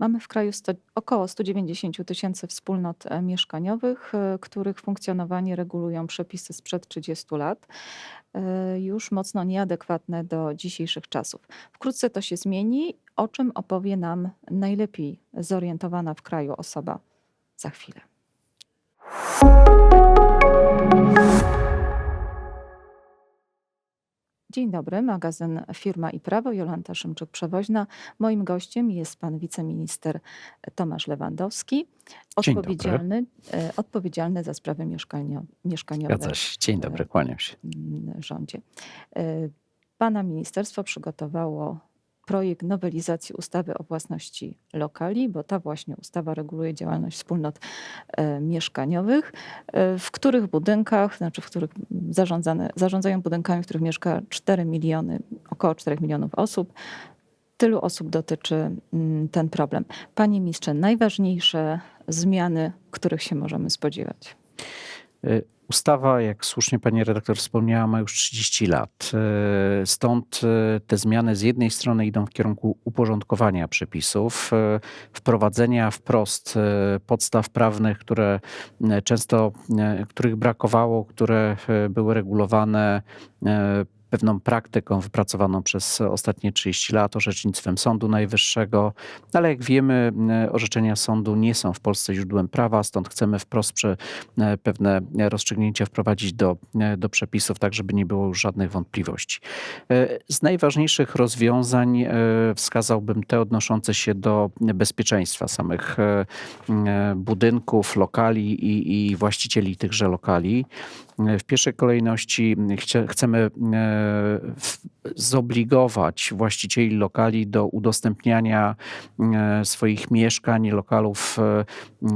Mamy w kraju sto, około 190 tysięcy wspólnot e, mieszkaniowych, e, których funkcjonowanie regulują przepisy sprzed 30 lat, e, już mocno nieadekwatne do dzisiejszych czasów. Wkrótce to się zmieni, o czym opowie nam najlepiej zorientowana w kraju osoba za chwilę. Dzień dobry, magazyn Firma i Prawo, Jolanta Szymczuk-Przewoźna. Moim gościem jest pan wiceminister Tomasz Lewandowski, odpowiedzialny, e, odpowiedzialny za sprawy mieszkanio, mieszkaniowe Zgadza się. Dzień dobry, kłaniam się. w rządzie. E, Pana ministerstwo przygotowało projekt nowelizacji ustawy o własności lokali, bo ta właśnie ustawa reguluje działalność wspólnot e, mieszkaniowych, e, w których budynkach, znaczy w których zarządzane, zarządzają budynkami, w których mieszka 4 miliony, około 4 milionów osób. Tylu osób dotyczy mm, ten problem. Panie ministrze, najważniejsze zmiany, których się możemy spodziewać. Y, Ustawa, jak słusznie pani redaktor wspomniała, ma już 30 lat. Y, Stąd y, te zmiany z jednej strony idą w kierunku uporządkowania przepisów, wprowadzenia wprost podstaw prawnych, które często, których brakowało, które były regulowane pewną praktyką wypracowaną przez ostatnie 30 lat, orzecznictwem Sądu Najwyższego, ale jak wiemy, y, orzeczenia sądu nie są w Polsce źródłem prawa, stąd chcemy wprost y, pewne rozstrzygnięcia wprowadzić do, y, do przepisów, tak żeby nie było już żadnych wątpliwości. Z najważniejszych rozwiązań wskazałbym te odnoszące się do bezpieczeństwa samych budynków, lokali i, i właścicieli tychże lokali. W pierwszej kolejności chcemy w- zobligować właścicieli lokali do udostępniania e, swoich mieszkań, lokalów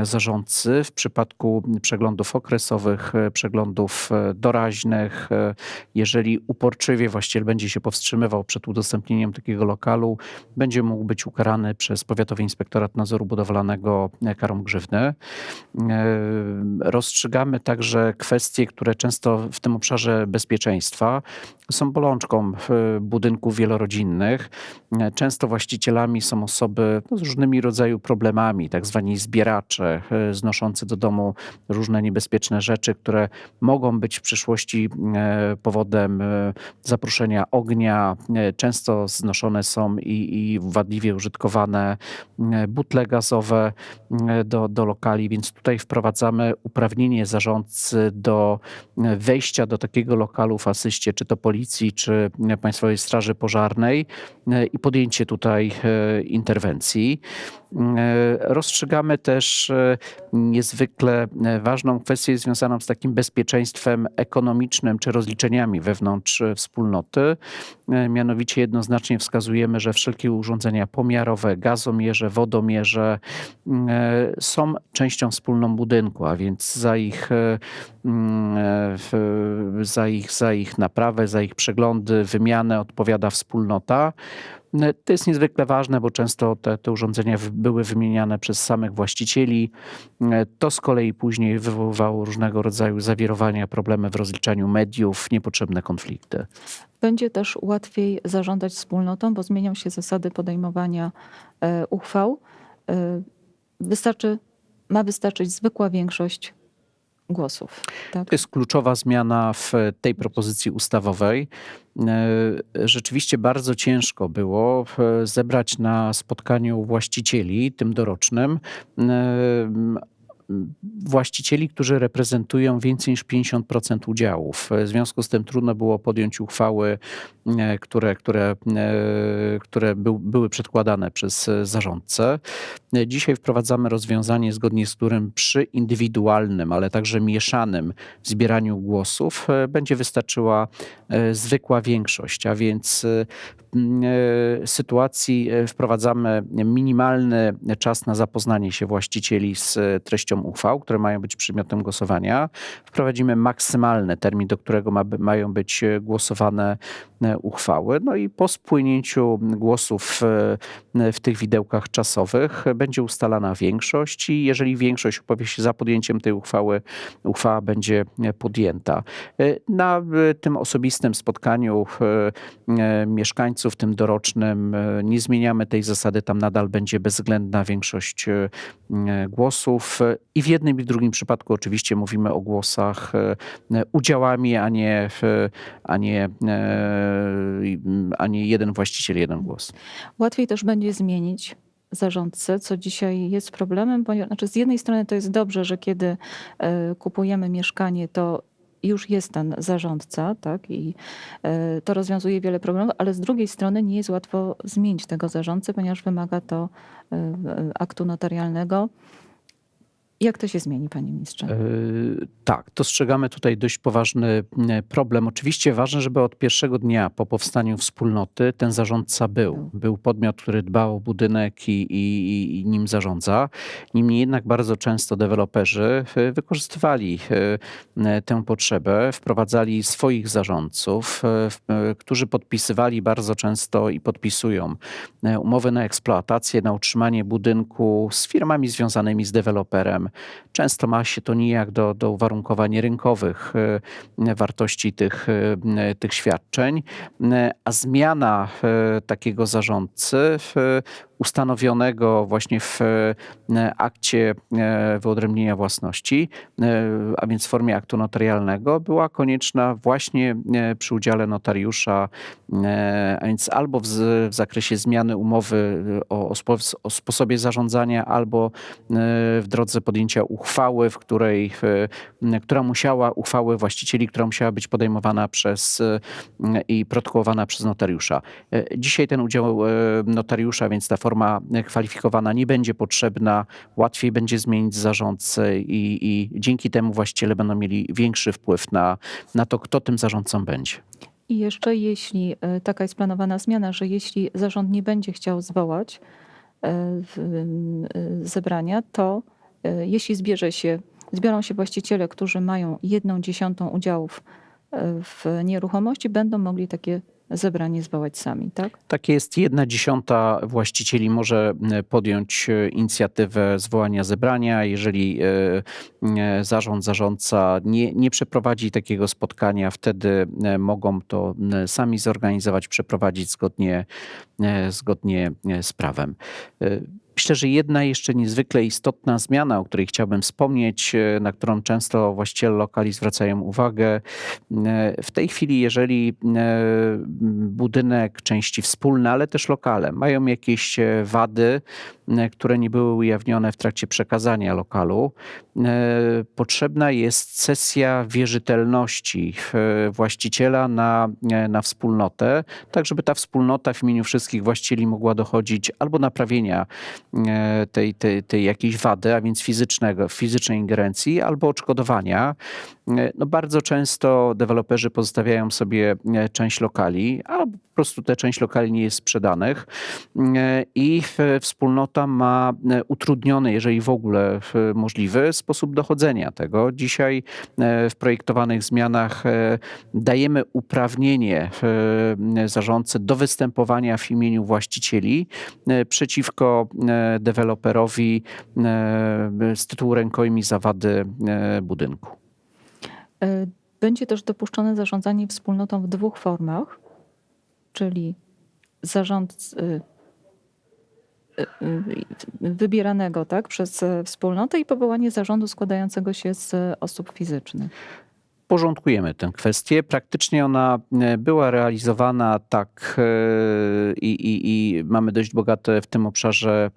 e, zarządcy w przypadku przeglądów okresowych, e, przeglądów e, doraźnych. E, Jeżeli uporczywie właściciel będzie się powstrzymywał przed udostępnieniem takiego lokalu, będzie mógł być ukarany przez Powiatowy Inspektorat Nadzoru Budowlanego e, karą grzywny. E, Rozstrzygamy także kwestie, które często w tym obszarze bezpieczeństwa są bolączką budynków wielorodzinnych. Często właścicielami są osoby no, z różnymi rodzaju problemami, tak zwani zbieracze, e, znoszący do domu różne niebezpieczne rzeczy, które mogą być w przyszłości e, powodem e, zaproszenia ognia. Często znoszone są i, i wadliwie użytkowane butle gazowe do, do lokali, więc tutaj wprowadzamy uprawnienie zarządcy do wejścia do takiego lokalu w asyście, czy to policji, czy Państwowej Straży Pożarnej e, i podjęcie tutaj e, interwencji. E, Rozstrzygamy też niezwykle ważną kwestię związaną z takim bezpieczeństwem ekonomicznym czy rozliczeniami wewnątrz wspólnoty. Mianowicie jednoznacznie wskazujemy, że wszelkie urządzenia pomiarowe, gazomierze, wodomierze są częścią wspólną budynku, a więc za ich, za ich, za ich naprawę, za ich przeglądy, wymianę odpowiada wspólnota. E, To jest niezwykle ważne, bo często te, te urządzenia były wymieniane przez samych właścicieli. E, To z kolei później wywoływało różnego rodzaju zawirowania, problemy w rozliczaniu mediów, niepotrzebne konflikty. Będzie też łatwiej zarządzać wspólnotą, bo zmienią się zasady podejmowania e, uchwał. E, wystarczy, ma wystarczyć zwykła większość głosów. Tak? To jest kluczowa zmiana w tej propozycji ustawowej. E, Rzeczywiście bardzo ciężko było e, zebrać na spotkaniu właścicieli, tym dorocznym, e, właścicieli, którzy reprezentują więcej niż 50% udziałów. W związku z tym trudno było podjąć uchwały, e, które, które, e, które był, były przedkładane przez zarządcę. Dzisiaj wprowadzamy rozwiązanie, zgodnie z którym przy indywidualnym, ale także mieszanym zbieraniu głosów e, będzie wystarczyła zwykła większość, a więc e, sytuacji wprowadzamy minimalny czas na zapoznanie się właścicieli z treścią uchwał, które mają być przedmiotem głosowania. Wprowadzimy maksymalny termin, do którego ma, mają być e, głosowane e, uchwały. No i po spłynięciu głosów e, w tych widełkach czasowych będzie ustalana większość i jeżeli większość opowie się za podjęciem tej uchwały, uchwała będzie podjęta. Na tym osobistym spotkaniu mieszkańców, tym dorocznym, nie zmieniamy tej zasady, tam nadal będzie bezwzględna większość głosów i w jednym i w drugim przypadku oczywiście mówimy o głosach udziałami, a nie, a nie, a nie jeden właściciel, jeden głos. Łatwiej też będzie zmienić zarządcę, co dzisiaj jest problemem, ponieważ znaczy z jednej strony to jest dobrze, że kiedy e, kupujemy mieszkanie, to już jest ten zarządca, tak, i e, to rozwiązuje wiele problemów, ale z drugiej strony nie jest łatwo zmienić tego zarządcę, ponieważ wymaga to e, e, aktu notarialnego. Jak to się zmieni, panie ministrze? Yy, Tak, dostrzegamy tutaj dość poważny problem. Oczywiście ważne, żeby od pierwszego dnia po powstaniu wspólnoty ten zarządca był. Był. Podmiot, który dbał o budynek i, i, i nim zarządza. Niemniej jednak bardzo często deweloperzy y, wykorzystywali y, tę potrzebę, wprowadzali swoich zarządców, którzy podpisywali bardzo często i podpisują umowy na eksploatację, na utrzymanie budynku z firmami związanymi z deweloperem. Często ma się to nijak do, do uwarunkowań rynkowych e, wartości tych, e, tych świadczeń, E, a zmiana takiego zarządcy ustanowionego właśnie w e, akcie e, wyodrębnienia własności, e, a więc w formie aktu notarialnego, była konieczna właśnie przy udziale notariusza, a więc albo w, w zakresie zmiany umowy o, o, spo, o sposobie zarządzania, albo w drodze podjęcia uchwały, w której, która musiała, uchwały właścicieli, która musiała być podejmowana przez i protokołowana przez notariusza. Dzisiaj ten udział notariusza, więc ta forma kwalifikowana nie będzie potrzebna, łatwiej będzie zmienić zarządcę i, i dzięki temu właściciele będą mieli większy wpływ na, na to, kto tym zarządcą będzie. I jeszcze jeśli e, taka jest planowana zmiana, że jeśli zarząd nie będzie chciał zwołać e, e, zebrania, to jeśli zbierze się, zbiorą się właściciele, którzy mają jedną dziesiątą udziałów w nieruchomości, będą mogli takie zebranie zwołać sami, tak? Tak jest, jedna dziesiąta właścicieli może e, podjąć e, inicjatywę zwołania zebrania. Jeżeli e, zarząd, zarządca nie, nie przeprowadzi takiego spotkania, wtedy mogą to sami zorganizować, przeprowadzić zgodnie, zgodnie z prawem. Myślę, że jedna jeszcze niezwykle istotna zmiana, o której chciałbym wspomnieć, e, na którą często właściciele lokali zwracają uwagę. E, W tej chwili, jeżeli e, budynek, części wspólne, ale też lokale mają jakieś wady, które nie były ujawnione w trakcie przekazania lokalu, e, potrzebna jest sesja wierzytelności e, właściciela na, e, na wspólnotę, tak żeby ta wspólnota w imieniu wszystkich właścicieli mogła dochodzić albo naprawienia e, tej, tej, tej jakiejś wady, a więc fizycznego, fizycznej ingerencji, albo odszkodowania. E, No bardzo często deweloperzy pozostawiają sobie e, część lokali, albo po prostu ta część lokali nie jest sprzedanych e, i e, wspólnota ma e, utrudniony, jeżeli w ogóle możliwy, sposób dochodzenia tego. Dzisiaj e, w projektowanych zmianach e, dajemy uprawnienie zarządcy do występowania w imieniu właścicieli przeciwko deweloperowi z tytułu rękojmi za wady e, budynku. Będzie też dopuszczone zarządzanie wspólnotą w dwóch formach, czyli zarząd y, y, y, wybieranego tak, przez e, wspólnotę i powołanie zarządu składającego się z e, osób fizycznych. porządkujemy tę kwestię. Praktycznie ona e, była realizowana tak i, i, i mamy dość bogate w tym obszarze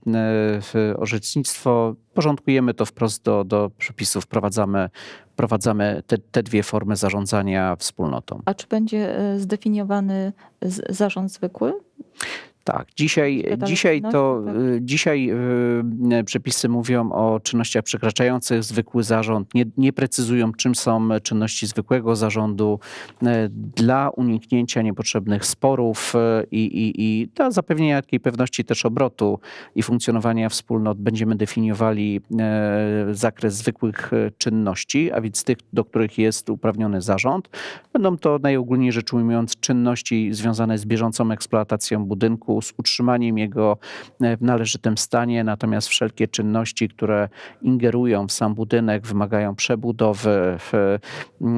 orzecznictwo. Porządkujemy to wprost do, do przepisów, wprowadzamy, wprowadzamy te, te dwie formy zarządzania wspólnotą. A czy będzie zdefiniowany zarząd zwykły? Tak, dzisiaj, dzisiaj to tak? y, dzisiaj y, przepisy mówią o czynnościach przekraczających zwykły zarząd, nie, nie precyzują czym są czynności zwykłego zarządu y, dla uniknięcia niepotrzebnych sporów i, i, i dla zapewnienia takiej pewności też obrotu i funkcjonowania wspólnot będziemy definiowali zakres zwykłych czynności, a więc tych, do których jest uprawniony zarząd. Będą to najogólniej rzecz ujmując czynności związane z bieżącą eksploatacją budynku, z utrzymaniem jego e, w należytym stanie, natomiast wszelkie czynności, które ingerują w sam budynek, wymagają przebudowy, w,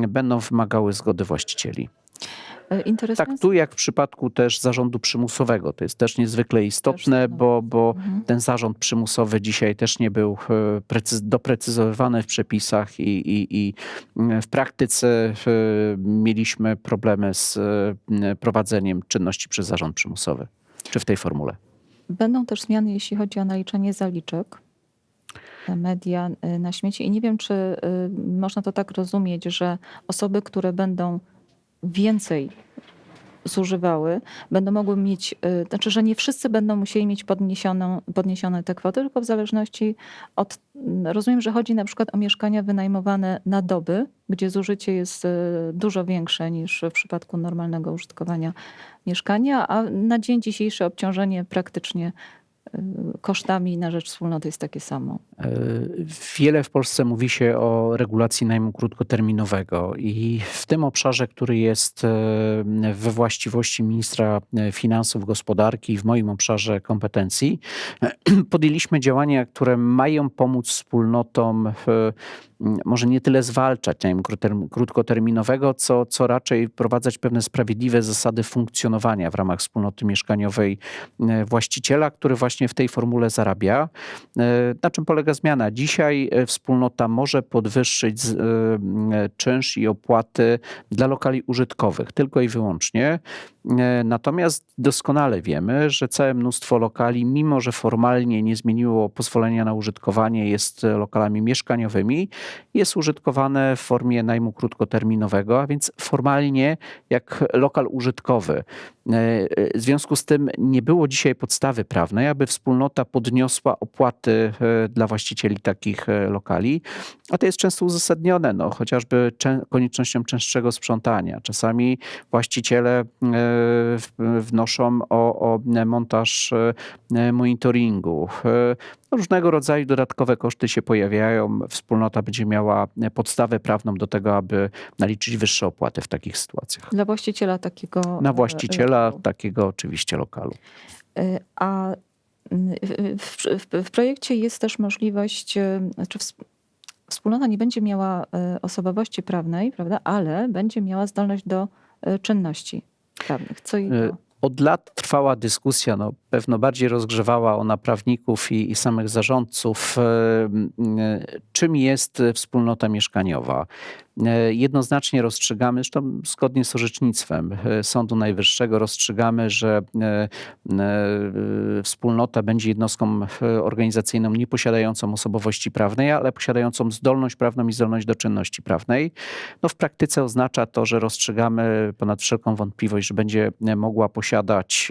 będą wymagały zgody właścicieli. E, Tak, tu jak w przypadku też zarządu przymusowego, to jest też niezwykle istotne, bo, bo Mhm. ten zarząd przymusowy dzisiaj też nie był e, precyz- doprecyzowany w przepisach i, i, i w praktyce mieliśmy problemy z prowadzeniem czynności przez zarząd przymusowy, czy w tej formule. Będą też zmiany, jeśli chodzi o naliczanie zaliczek e, media e, na śmieci. I nie wiem, czy y, można to tak rozumieć, że osoby, które będą więcej zużywały, będą mogły mieć, znaczy, że nie wszyscy będą musieli mieć podniesioną, podniesione te kwoty, tylko w zależności od, rozumiem, że chodzi na przykład o mieszkania wynajmowane na doby, gdzie zużycie jest y, dużo większe niż w przypadku normalnego użytkowania mieszkania, a na dzień dzisiejszy obciążenie praktycznie kosztami na rzecz wspólnoty jest takie samo. E, Wiele w Polsce mówi się o regulacji najmu krótkoterminowego i w tym obszarze, który jest e, we właściwości ministra e, finansów, gospodarki i w moim obszarze kompetencji, podjęliśmy działania, które mają pomóc wspólnotom może nie tyle zwalczać najmu krótterm- krótkoterminowego, co, co raczej wprowadzać pewne sprawiedliwe zasady funkcjonowania w ramach wspólnoty mieszkaniowej e, właściciela, który właśnie w tej formule zarabia. E, Na czym polega zmiana? Dzisiaj e, wspólnota może podwyższyć czynsz i opłaty dla lokali użytkowych, tylko i wyłącznie. Natomiast doskonale wiemy, że całe mnóstwo lokali, mimo że formalnie nie zmieniło pozwolenia na użytkowanie, jest lokalami mieszkaniowymi, jest użytkowane w formie najmu krótkoterminowego, a więc formalnie jak lokal użytkowy. E, e, W związku z tym nie było dzisiaj podstawy prawnej, aby wspólnota podniosła opłaty e, dla właścicieli takich lokali, a to jest często uzasadnione, no, chociażby koniecznością częstszego sprzątania. Czasami właściciele wnoszą o, o montaż monitoringu. E, Różnego rodzaju dodatkowe koszty się pojawiają. Wspólnota będzie miała podstawę prawną do tego, aby naliczyć wyższe opłaty w takich sytuacjach. Dla właściciela takiego. Na właściciela lokalu. takiego oczywiście lokalu. Y, A mm, w, w, w projekcie jest też możliwość, y, znaczy ws- wspólnota nie będzie miała y, osobowości prawnej, prawda, ale będzie miała zdolność do y, czynności prawnych. Co i Y, to? Od lat trwała dyskusja, no, pewno bardziej rozgrzewała ona prawników i, i samych zarządców, e, e, czym jest wspólnota mieszkaniowa. E, Jednoznacznie rozstrzygamy, zresztą zgodnie z orzecznictwem Sądu Najwyższego, rozstrzygamy, że wspólnota będzie jednostką organizacyjną nieposiadającą osobowości prawnej, ale posiadającą zdolność prawną i zdolność do czynności prawnej. No w praktyce oznacza to, że rozstrzygamy ponad wszelką wątpliwość, że będzie mogła posiadać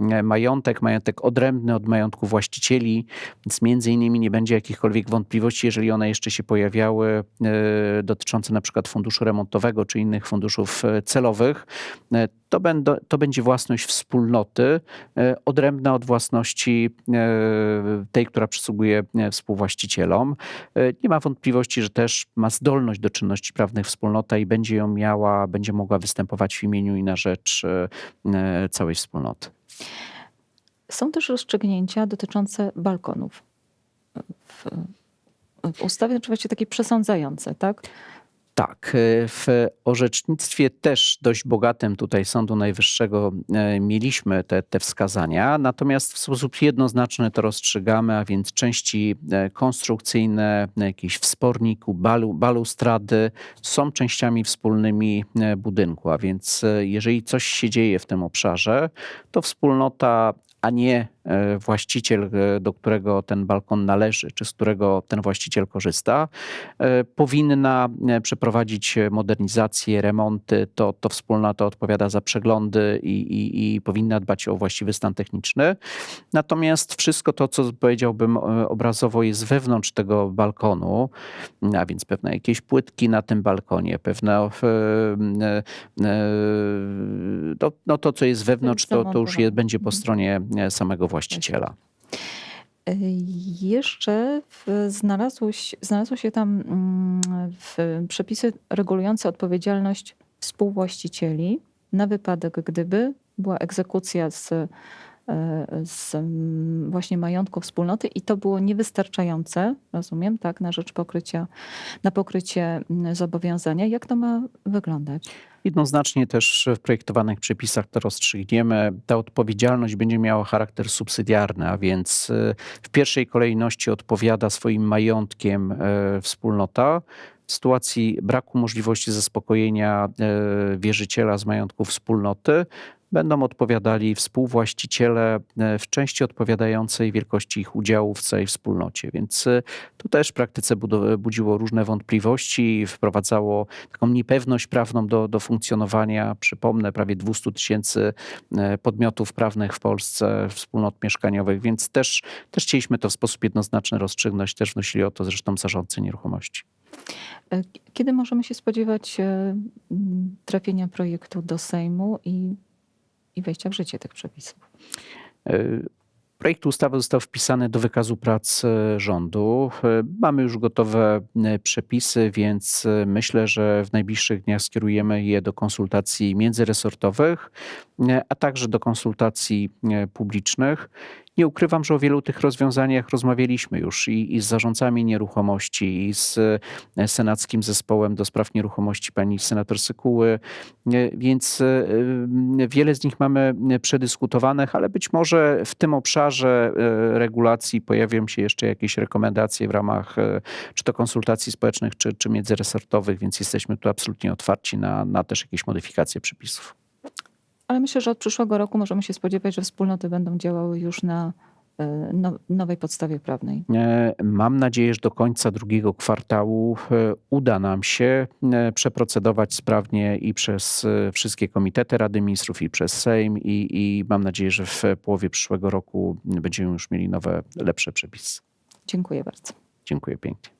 e, majątek, majątek odrębny od majątku właścicieli, więc między innymi nie będzie jakichkolwiek wątpliwości, jeżeli one jeszcze się pojawiały e, dotyczące na przykład funduszu remontowego czy innych funduszów e, celowych, e, to, będą, to będzie własność wspólnoty, odrębna od własności tej, która przysługuje współwłaścicielom. Nie ma wątpliwości, że też ma zdolność do czynności prawnych wspólnota i będzie ją miała, będzie mogła występować w imieniu i na rzecz całej wspólnoty. Są też rozstrzygnięcia dotyczące balkonów. W, w ustawie, właściwie takie przesądzające, tak? Tak, e, w orzecznictwie też dość bogatym tutaj Sądu Najwyższego e, mieliśmy te, te wskazania, natomiast w sposób jednoznaczny to rozstrzygamy, a więc części e, konstrukcyjne, jakieś wsporniku, balu, balustrady są częściami wspólnymi budynku, a więc jeżeli coś się dzieje w tym obszarze, to wspólnota a nie e, właściciel, e, do którego ten balkon należy, czy z którego ten właściciel korzysta, e, powinna przeprowadzić modernizację, remonty. To, to wspólnota odpowiada za przeglądy i, i, i powinna dbać o właściwy stan techniczny. Natomiast wszystko to, co powiedziałbym obrazowo, jest wewnątrz tego balkonu, a więc pewne jakieś płytki na tym balkonie, pewne no, no to, co jest wewnątrz, to, to już je, będzie po Mhm. stronie samego właściciela. Y, Jeszcze w, znalazło, się, tam mm, przepisy regulujące odpowiedzialność współwłaścicieli na wypadek, gdyby była egzekucja z, e, z mm, właśnie majątku wspólnoty i to było niewystarczające, rozumiem, tak, na rzecz pokrycia, na pokrycie zobowiązania. Jak to ma wyglądać? Jednoznacznie też w projektowanych przepisach to rozstrzygniemy. Ta odpowiedzialność będzie miała charakter subsydiarny, a więc y, w pierwszej kolejności odpowiada swoim majątkiem e, wspólnota. W sytuacji braku możliwości zaspokojenia e, wierzyciela z majątku wspólnoty będą odpowiadali współwłaściciele e, w części odpowiadającej wielkości ich udziału w całej wspólnocie. Więc e, to też w praktyce budziło różne wątpliwości, wprowadzało taką niepewność prawną do, do funkcjonowania. Przypomnę, prawie 200 tysięcy e, podmiotów prawnych w Polsce, wspólnot mieszkaniowych, więc też, też chcieliśmy to w sposób jednoznaczny rozstrzygnąć. Też wnosili o to zresztą zarządcy nieruchomości. Kiedy możemy się spodziewać trafienia projektu do Sejmu i, i wejścia w życie tych przepisów? E, Projekt ustawy został wpisany do wykazu prac e, rządu. E, Mamy już gotowe przepisy, więc myślę, że w najbliższych dniach skierujemy je do konsultacji międzyresortowych, a także do konsultacji publicznych. Nie ukrywam, że o wielu tych rozwiązaniach rozmawialiśmy już i, i z zarządcami nieruchomości, i z e, senackim zespołem do spraw nieruchomości pani senator Sykuły, E, więc e, wiele z nich mamy przedyskutowanych, ale być może w tym obszarze regulacji pojawią się jeszcze jakieś rekomendacje w ramach czy to konsultacji społecznych, czy, czy międzyresortowych, więc jesteśmy tu absolutnie otwarci na, na też jakieś modyfikacje przepisów. Ale myślę, że od przyszłego roku możemy się spodziewać, że wspólnoty będą działały już na e, no, nowej podstawie prawnej. E, Mam nadzieję, że do końca drugiego kwartału e, uda nam się przeprocedować sprawnie i przez wszystkie komitety Rady Ministrów, i przez Sejm, i, i mam nadzieję, że w połowie przyszłego roku będziemy już mieli nowe, lepsze przepisy. Dziękuję bardzo. Dziękuję pięknie.